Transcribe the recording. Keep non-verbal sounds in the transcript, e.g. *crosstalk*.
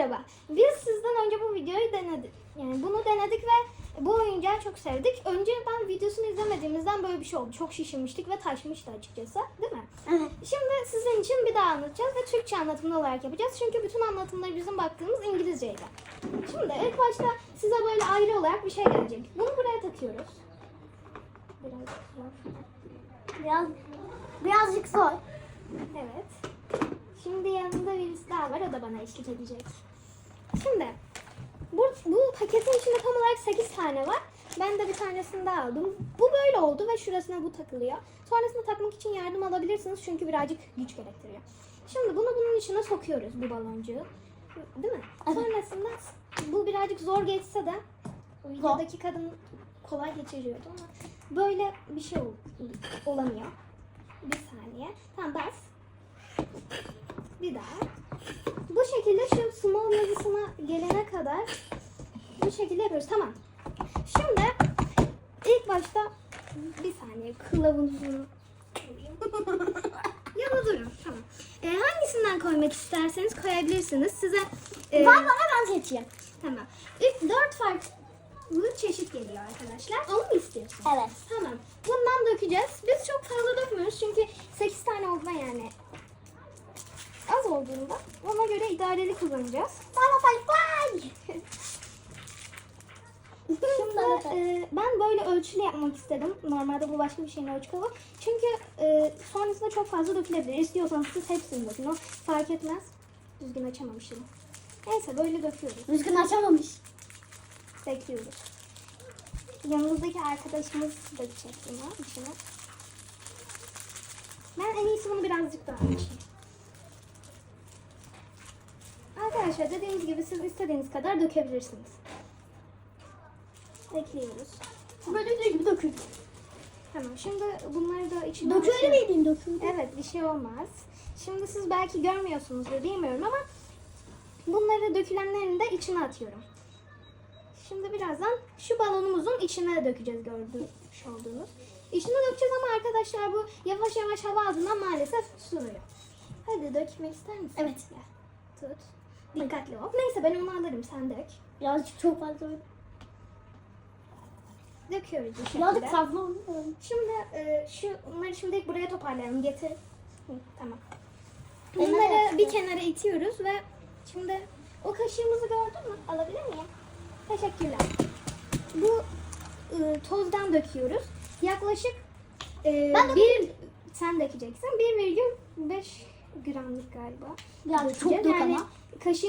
Merhaba. Biz sizden önce bu videoyu denedik. Yani bunu denedik ve bu oyuncağı çok sevdik. Önceden videosunu izlemediğimizden böyle bir şey oldu. Çok şişirmiştik ve taşmıştı açıkçası. Değil mi? Evet. Şimdi sizin için bir daha anlatacağız ve Türkçe anlatımlı olarak yapacağız. Çünkü bütün anlatımları bizim baktığımız İngilizceydi. Şimdi ilk başta size böyle ayrı olarak bir şey gelecek. Bunu buraya takıyoruz. Biraz zor. Biraz birazcık zor. Evet. Şimdi yanında birisi daha var. O da bana eşlik edecek. Şimdi bu, bu paketin içinde tam olarak 8 tane var. Ben de bir tanesini daha aldım. Bu böyle oldu ve şurasına bu takılıyor. Sonrasında takmak için yardım alabilirsiniz çünkü birazcık güç gerektiriyor. Şimdi bunu bunun içine sokuyoruz bu baloncuğu. Değil mi? Evet. Sonrasında bu birazcık zor geçse de videodaki kadın kolay geçiriyordu ama böyle bir şey ol- olamıyor. Bir saniye. Tamam bas. Daha. Bu şekilde şu small yazısına gelene kadar bu şekilde yapıyoruz. Tamam. Şimdi ilk başta bir saniye kılavuzunu koyayım. *laughs* ya da durun. Tamam. Ee, hangisinden koymak isterseniz koyabilirsiniz. Size e, Ben bana ben seçeyim. tamam. İlk dört farklı çeşit geliyor arkadaşlar. Onu mu istiyorsun? Evet. Tamam. Bundan dökeceğiz. Biz çok fazla dökmüyoruz çünkü 8 tane olduğunda yani az olduğunda idareli kullanacağız. Bana fay fay. Şimdi e, ben böyle ölçülü yapmak istedim. Normalde bu başka bir şeyin ölçü kabı. Çünkü e, sonrasında çok fazla dökülebilir. İstiyorsanız siz hepsini dökün. O fark etmez. Düzgün açamamışım. Neyse böyle döküyoruz. Düzgün açamamış. Bekliyoruz. Yanımızdaki arkadaşımız dökecek bunu içine. Ben en iyisi bunu birazcık daha açayım. Arkadaşlar dediğimiz gibi siz istediğiniz kadar dökebilirsiniz. Ekliyoruz. Böyle de gibi döküldü. Tamam şimdi bunları da içine Döküldü atıyorum. miydin döküldü? Evet bir şey olmaz. Şimdi siz belki görmüyorsunuzdur bilmiyorum ama bunları dökülenlerini de içine atıyorum. Şimdi birazdan şu balonumuzun içine dökeceğiz gördüğünüz olduğunuz. İçine dökeceğiz ama arkadaşlar bu yavaş yavaş hava aldığından maalesef suluyor. Hadi dökmek ister misin? Evet. Gel. Tut. Dikkatli ol. Neyse ben onu alırım sen dök. Birazcık çok fazla. Döküyoruz bu şekilde. Birazcık fazla. Şimdi e, şu bunları şimdi buraya toparlayalım. Getir. Hı, tamam. Bunları bir kenara itiyoruz ve şimdi o kaşığımızı gördün mü? Alabilir miyim? Teşekkürler. Bu e, tozdan döküyoruz. Yaklaşık e, Ben bir sen dökeceksin. 1,5 gramlık galiba. Birazcık çok dök yani ama. kaşığın